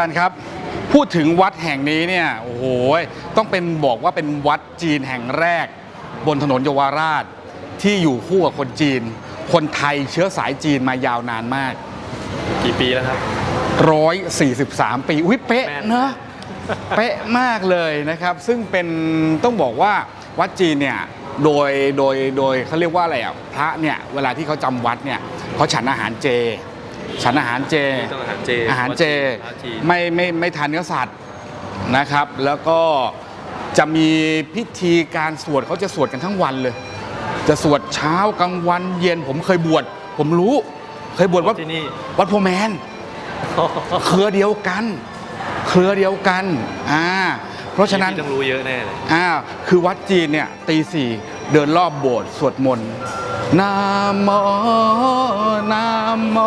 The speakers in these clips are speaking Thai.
อาจารย์ครับพูดถึงวัดแห่งนี้เนี่ยโอ้โหต้องเป็นบอกว่าเป็นวัดจีนแห่งแรก บนถนนเยาวราชที่อยู่คู่กับคนจีน คนไทยเชื้อสายจีนมายาวนานมาก กี่ปีแล้วครับ 143 ปีอุ้ยเป๊ะแม่นเนอะเป๊ะมากเลยนะครับ ซึ่งเป็นต้องบอกว่าวัดจีนเนี่ยโดยโดยโดยเขาเรียกว่าอะไรอะพระเนี่ยเวลาที่เขาจำวัดเนี่ยเขาฉันอาหารเจ ฉันอาหารเจ ต้องอาหารเจอาหารเจพระจีน ไม่ไม่ไม่ทานเนื้อสัตว์นะครับ แล้วก็จะมีพิธีการสวดเขาจะสวดกันทั้งวันเลย จะสวดเช้ากลางวันเย็นผมเคยบวชผมรู้ เคยบวชวัดที่นี่ วัดโพแมน เครือเดียวกัน เครือเดียวกันอ่าเพราะฉะนั้น พี่ต้องรู้เยอะแน่เลย อ่าคือวัดจีนเนี่ยตีสี่เดินรอบโบสถ์สวดมนต์ นะโมนะโม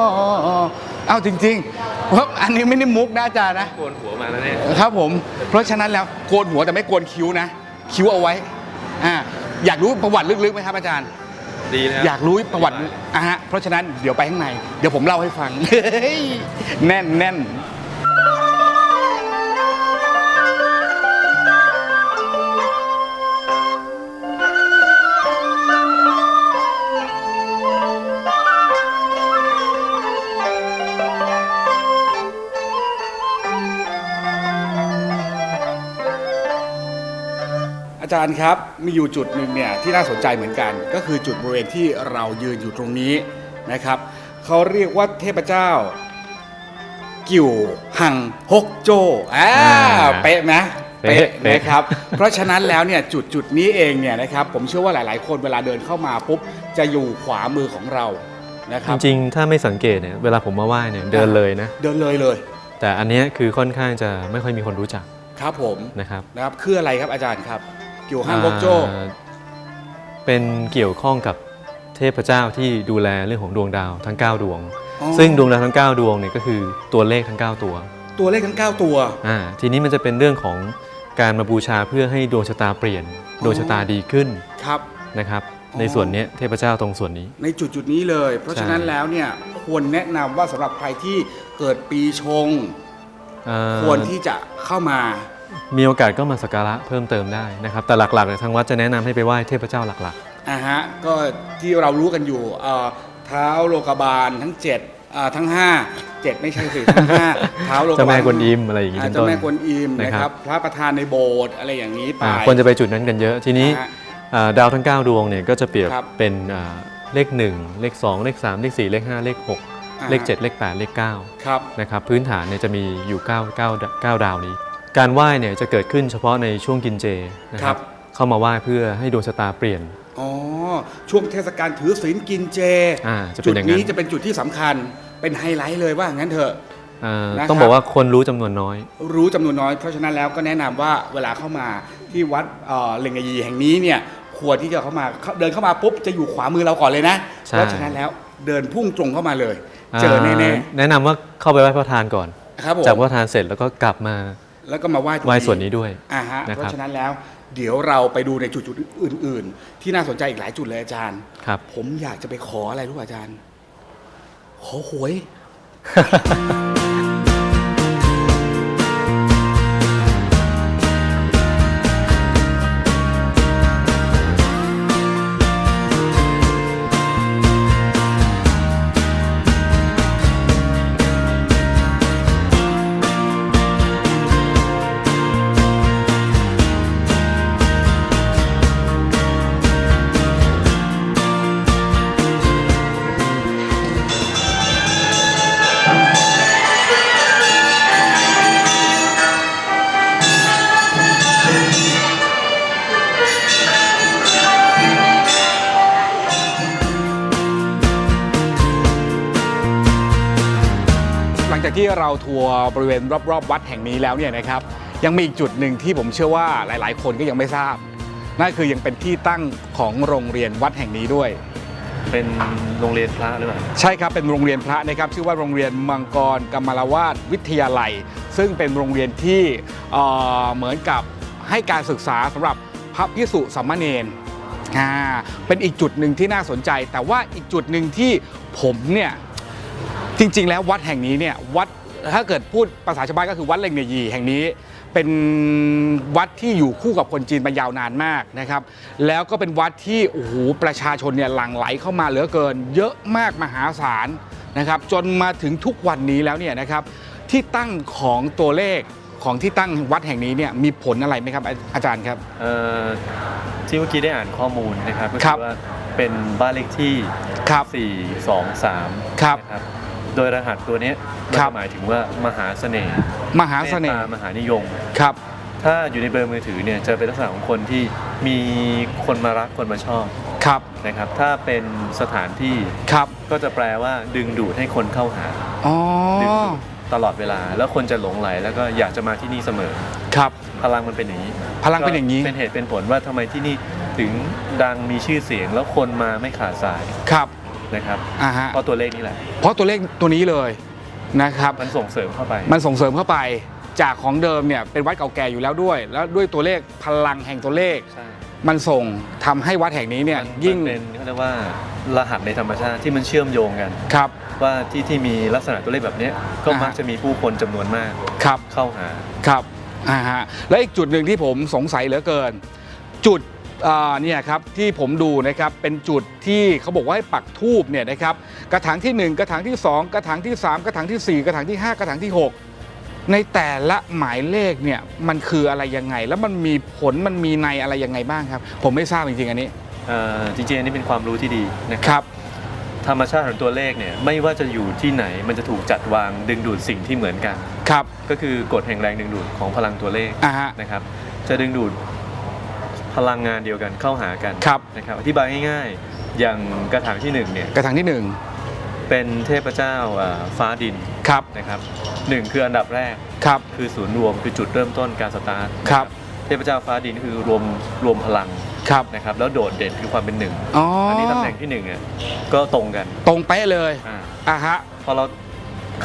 เอาจริงๆเพราะอันนี้ไม่ได้มุกนะอาจารย์นะ โกนหัวมาแล้วเนี่ยครับผม เพราะฉะนั้นแล้วโกนหัวแต่ไม่โกนคิ้วนะ คิ้วเอาไว้อ่าอยากรู้ประวัติลึกๆไหมครับอาจารย์ ดีนะอยากรู้ประวัติอะฮะเพราะฉะนั้นเดี๋ยวไปข้างใน เดี๋ยวผมเล่าให้ฟังเฮ้ยแน่นแน่น จารย์ครับมีอยู่จุดหนึ่งเนี่ยที่น่าสนใจเหมือนกัน ก็คือจุดบริเวณที่เรายืนอยู่ตรงนี้นะครับเขาเรียกว่าเทพเจ้า กิ่วหังฮกโจอ่าอ่าเป๊ะไหมเป๊ะเป๊ะนะครับ เพราะฉะนั้นแล้วเนี่ยจุดจุดนี้เองเนี่ยนะครับผมเชื่อว่าหลาย ๆ คนเวลาเดินเข้ามาปุ๊บจะอยู่ขวามือของเรานะคจรับริงๆ ถ้าไม่สังเกตเนี่ยเวลาผมมาไหว้เนี่ยเดินเลยนะ เดินเลยเลย แต่อันเนี้ยคือค่อนข้างจะไม่ค่อยมีคนรู้จักครับผมนะครับนะครับคืออะไรครับอาจารย์ครับ กิ่วหังฮกโจอ่าเป็นเกี่ยวข้องกับเทพเจ้าที่ดูแลเรื่องของดวงดาวทั้ง 9 ดวง อ๋อซึ่งดวงดาวทั้ง 9 ดวงเนี่ยก็คือตัวเลขทั้ง 9 ตัวตัวเลขทั้ง 9 ตัว อ่าทีนี้มันจะเป็นเรื่องของการมาบูชาเพื่อให้ดวงชะตาเปลี่ยน ดวงชะตาดีขึ้นครับ นะครับอ๋อในส่วนเนี้ยเทพเจ้าตรงส่วนนี้ ในจุดจุดๆนี้เลย เพราะใช่ฉะนั้นแล้วเนี่ยควรแนะนำว่าสำหรับใครที่เกิดปีชงอ่าควรที่จะเข้ามา มีโอกาสก็มาสักการะเพิ่มเติมได้นะครับ แต่หลักๆเนี่ยทางวัดจะแนะนำให้ไปไหว้เทพเจ้าหลักอ่าฮะก็ที่เรารู้กันอยู่เอ่อเท้าโลกบาลทั้ง7อ่าทั้ง5 7ไม่ใช่สิทั้ง5เท้าโลกบาลเจ้าแม่กวนอิมอะไรอย่างงี้อ่าเป็นเจ้าต้น แม่กวนอิมนะนะคครัรับ บพระประธานในโบสถ์อะไรอย่างนี้ไป อ่าควรจะไปจุดนั้นกันเยอะทีนี้นะฮะอ่าดาวทั้ง 9 ดวงเนี่ยก็จะเปรียบครับเป็นอ่าเลข 1 เลข 2 เลข 3 เลข 4 เลข 5 เลขอ่า6เลข7เลข 8 เลข 9 ครับ นะครับพื้นฐานเนี่ยจะมีอยู่ 9 9 9 ดาวนี้ การไหว้เนี่ยจะเกิดขึ้นเฉพาะในช่วงกินเจนะคครัรับ บ เข้ามาไหว้เพื่อให้ดวงชะตาเปลี่ยน อ๋อ ช่วงเทศกาลถือศีลกินเจอ่าจะเป็จุนดอย่างนั้นี้นจะเป็นจุดที่สำคัญเป็นไฮไลท์เลยว่างั้นเถอะอ่านะครับ ต้องบอกว่าคนรู้จำนวนน้อย รู้จำนวนน้อยเพราะฉะนั้นแล้วก็แนะนำว่าเวลาเข้ามาที่วัดเอ่อเลงยีแห่งนี้เนี่ยควรที่จะเข้ามาเข้าเดินเข้ามาปุ๊บจะอยู่ขวามือเราก่อนเลยนะ ใช่ เพราะฉะนั้นแล้วเดินพุ่งตรงเข้ามาเลย เจอแน่าแนะนำว่าเข้าไปไหว้พระประธานก่อน ๆครับผมจากพระประธานเสร็จแล้วก็กลับมา แล้วก็มาไหว้ตรงไหว้ส่วนนี้ด้วยอ่าฮะนะครับเพราะฉะนั้นแล้ว เดี๋ยวเราไปดูในจุดๆอื่น ๆ ที่น่าสนใจอีกหลายจุดเลยอาจารย์ครับ ผมอยากจะไปขออะไรรู้ป่ะอาจารย์ ขอหวย จากที่เราทัวร์บริเวณรอบๆ วัดแห่งนี้แล้วเนี่ยนะครับยังมีอีกจุดหนึ่งที่ผมเชื่อว่าหลาย ๆ คนก็ยังไม่ทราบ นั่นคือยังเป็นที่ตั้งของโรงเรียนวัดแห่งนี้ด้วย เป็นโรงเรียนพระหรือเปล่าใช่ครับเป็นโรงเรียนพระนะครับชื่อว่าโรงเรียนมังกรกำมลวาดวิทยาลัย ซึ่งเป็นโรงเรียนที่เอ่อเหมือนกับให้การศึกษาสำหรับพระพิสุสามเณรอ่าเป็นอีกจุดหนึ่งที่น่าสนใจ แต่ว่าอีกจุดหนึ่งที่ผมเนี่ย จริง ๆ แล้ววัดแห่งนี้เนี่ยวัดถ้าเกิดพูดภาษาชาวบ้านก็คือวัดเล่งเนยีแห่งนี้เป็นวัดที่อยู่คู่กับคนจีนมายาวนานมากนะครับ แล้วก็เป็นวัดที่โอ้โหประชาชนเนี่ยหลั่งไหลเข้ามาเหลือเกิน เยอะมากมหาศาลนะครับ จนมาถึงทุกวันนี้แล้วเนี่ยนะครับที่ตั้งของตัวเลขของที่ตั้งวัดแห่งนี้เนี่ยมีผลอะไรไหมครับอาอาจารย์ครับเอ่อที่เมื่อกี้ได้อ่านข้อมูลนะครับก็ครัคืบอว่าเป็นบ้านเลขที่ครับ4 2 3ครับนะครับ โดยรหัสตัวเนี้ยมันครับ จะหมายถึงว่ามหาเสน่ห์มหาเสน่ตห์ตามหานิยม ครับ ถ้าอยู่ในเบอร์มือถือเนี่ยจะเป็นลักษณะของคนที่มีคนมารักคนมาชอบครับนะครับ ถ้าเป็นสถานที่ครับก็จะแปลว่าดึงดูดให้คนเข้าหาอ๋อดึงดูดตลอดเวลา แล้วคนจะหลงไหลแล้วก็อยากจะมาที่นี่เสมอ ครับ พลังมันเป็นอย่างนี้พลังเป็นอย่างนี้ ก็เป็นเหตุเป็นผลว่าทำไมที่นี่ถึงดังมีชื่อเสียงแล้วคนมาไม่ขาดสาย ครับ นะครับอ่าฮะเพราะตัวเลขนี่แหละเพราะตัวเลขตัวนี้เลยนะครับ มันส่งเสริมเข้าไป มันส่งเสริมเข้าไปจากของเดิมเนี่ยเป็นวัดเก่าแก่อยู่แล้วด้วย แล้วด้วยตัวเลขพลังแห่งตัวเลข ใช่มันส่งทำให้วัดแห่งนี้เนี่ยมันยิ่งมันเป็นเขาเรียกว่ารหัสในธรรมชาติที่มันเชื่อมโยงกัน ครับ ว่าที่ที่มีลักษณะตัวเลขแบบเนี้ยก็อ่าฮะ มักจะมีผู้คนจำนวนมากครับเข้าหา ครับอ่าฮะและอีกจุดหนึ่งที่ผมสงสัยเหลือเกิน จุด อ่าเนี่ยครับที่ผมดูนะครับเป็นจุดที่เขาบอกว่าให้ปักทูบเนี่ยนะครับกระถางที่ 1 กระถางที่ 2 กระถางที่ 3 กระถางทีสี่ 4 กระถางที่ 5 กระถางที่ 6 ในแต่ละหมายเลขเนี่ยมันคืออะไรยังไง แล้วมันมีผลมันมีในอะไรยังไงบ้างครับ ผมไม่ทราบจริงๆอันนี้เอ่อจริงๆอันนี้เป็นความรู้ที่ดีนะคครับรับธรรมชาติของตัวเลขเนี่ยไม่ว่าจะอยู่ที่ไหนมันจะถูกจัดวางดึงดูดสิ่งที่เหมือนกัน ครับก็คือกฎแห่งแรงดึงดูดของพลังตัวเลขอ่าฮะนะครับ จะดึงดูด พลังงานเดียวกันเข้าหากันครับ นะครับอธิบายง่ายๆ อย่างกระถางที่หนึ่งเนี่ยกระถางที่เป็นเทพเจ้าอ่าฟ้าดิน1ครับ นะครับหนึ่งคืออันดับแรกครับ คือศูนย์รวมคือจุดเริ่มต้นการสตาร์ทครับ เทพเจ้าฟ้าดินคือรวมรวมพลังครับนะครับแล้วโดดเด่นคือความเป็นหนึ่งอ๋ออัอันนี้ตำแหน่งที่หนึ่งอะก็ตรงกันตรงเป๊ะเลยอ่าอ่าฮะพอเรา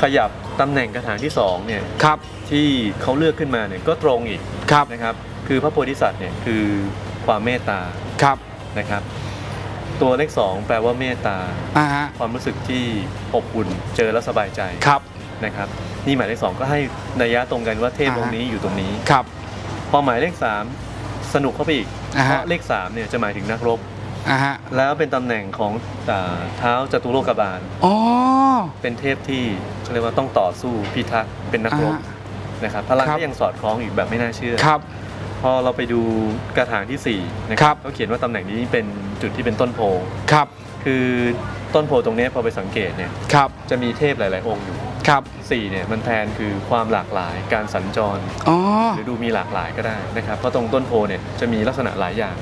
ขยับตำแหน่งกระถางที่สองเนี่ยครับที่เขาเลือกขึ้นมาเนี่ยก็ตรงอีกครับนะครับ คือพระโพธิสัตว์เนี่ยคือความเมตตาครับนะครับ ตัวเลขสองแปลว่าเมตตา อ่าฮะความรู้สึกที่อบอุ่นเจอแล้วสบายใจครับ นะครับ นี่หมายเลขสองก็ให้นัยยะตรงกันว่าเทพอ่าฮะองค์นี้อยู่ตรงนี้ ครับ พอหมายเลขสามสนุกเข้าไปอีกอ่าเพฮะ ราะเลขสามเนี่ยจะหมายถึงนักรบ อ่าฮะแล้วเป็นตำแหน่งของอ่าเท้าจตุโลกบาล อ๋อเป็นเทพที่เขาเรียกว่าต้องต่อสู้พิทักษ์เป็นนักรบอ่านะครับพลังครับ ก็ยังสอดคล้องอีกแบบไม่น่าเชื่อ ครับ พอเราไปดูกระถางที่4นะคครัรับบเขาเขียนว่าตำแหน่งนี้เป็นจุดที่เป็นต้นโพครับ คือต้นโพตรงเนี้ยพอไปสังเกตเนี่ยครับจะมีเทพหลาย ๆ องค์อยู่ครับ4เนี่ยมันแทนคือความหลากหลายการสัญจรอ๋อหรือดูมีหลากหลายก็ได้นะครับเพราะตรงต้นโพเนี่ยจะมีลักษณะหลายอย่าง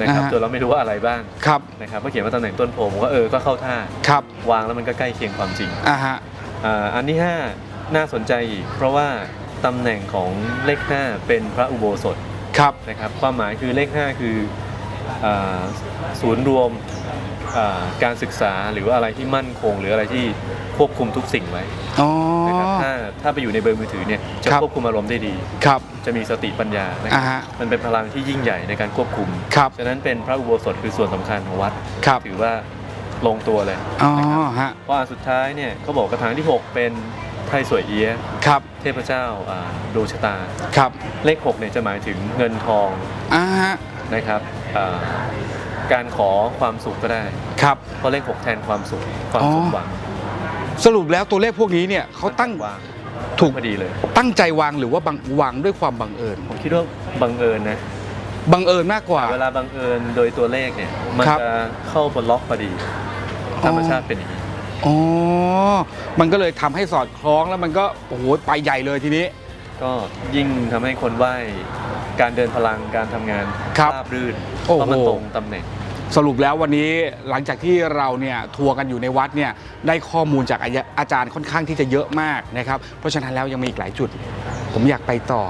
นะครับอ่าฮะจนเราไม่รู้ว่าอะไรบ้างครับนะครับเมื่อเขียนว่าตำแหน่งต้นโพผมก็เออก็เข้าท่าครับวางแล้วมันก็ใกล้เคียงความจริงอ่าฮะอ่าอันที่5น่าสนใจอีกเพราะว่าตำแหน่งของเลข5เป็นพระอุโบสถ ครับนะครับความหมายคือเลข 5 คืออาศูนย์รวมอ่าการศึกษาหรือว่าอะไรที่มั่นคง หรืออะไรที่ควบคุมทุกสิ่งไว้อ๋อ นะครับถ้าถ้าไปอยู่ในเบอร์มือถือเนี่ยจะครับ ควบคุมอารมณ์ได้ดี ครับ จะมีสติปัญญานะคอ่ารับฮะมันเป็นพลังที่ยิ่งใหญ่ในการควบคุม ครับฉะนั้นเป็นพระอุโบสถคือส่วนสำคัญของวัด ครับ ถือว่าลงตัวเลย อ๋อฮะ เพราะอันสุดท้ายเนี่ยเขาบอกกระถางที่ 6 เป็น ไทรสวยเอียะครับเทพเจ้าอ่าดวงชะตา ครับเลข6เนี่ยจะหมายถึงเงินทองอ่าฮะนะครับอ่าการขอความสุขก็ได้ ครับ เพราะเลข6แทนความสุขความอ๋อสมหวังสรุปแล้วตัวเลขพวกนี้เนี่ยเขาตั้งวางถูกพอดีเลย ตั้งใจวางหรือว่าบังวางด้วยความบังเอิญผมคิดว่าบังเอิญนะบังเอิญมากกว่า เวลาบังเอิญโดยตัวเลขเนี่ยมันครับ จะเข้าบนล็อกพอดีอ๋อธรรมชาติเป็นอย่างนี้ อ๋อ มันก็เลยทำให้สอดคล้องแล้วมันก็โอ้โหไปใหญ่เลยทีนี้ ก็ยิ่งทำให้คนไหว้การเดินพลังการทำงานครับราบรื่นโอ้โหเพราะมันตรงตำแหน่งสรุปแล้ววันนี้หลังจากที่เราเนี่ยทัวร์กันอยู่ในวัดเนี่ยได้ข้อมูลจากอาจอาจารย์ค่อนข้างที่จะเยอะมากนะครับ เพราะฉะนั้นแล้วยังมีอีกหลายจุด ผมอยากไปต่อ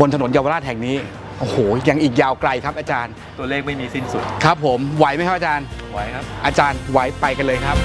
บนถนนเยาวราชแห่งนี้โอ้โหยังอีกยาวไกลครับอาจารย์ ตัวเลขไม่มีสิ้นสุด ครับผมไหวไหมครับอาจารย์ไว้ครับ อาจารย์ไหวไปกันเลยครับ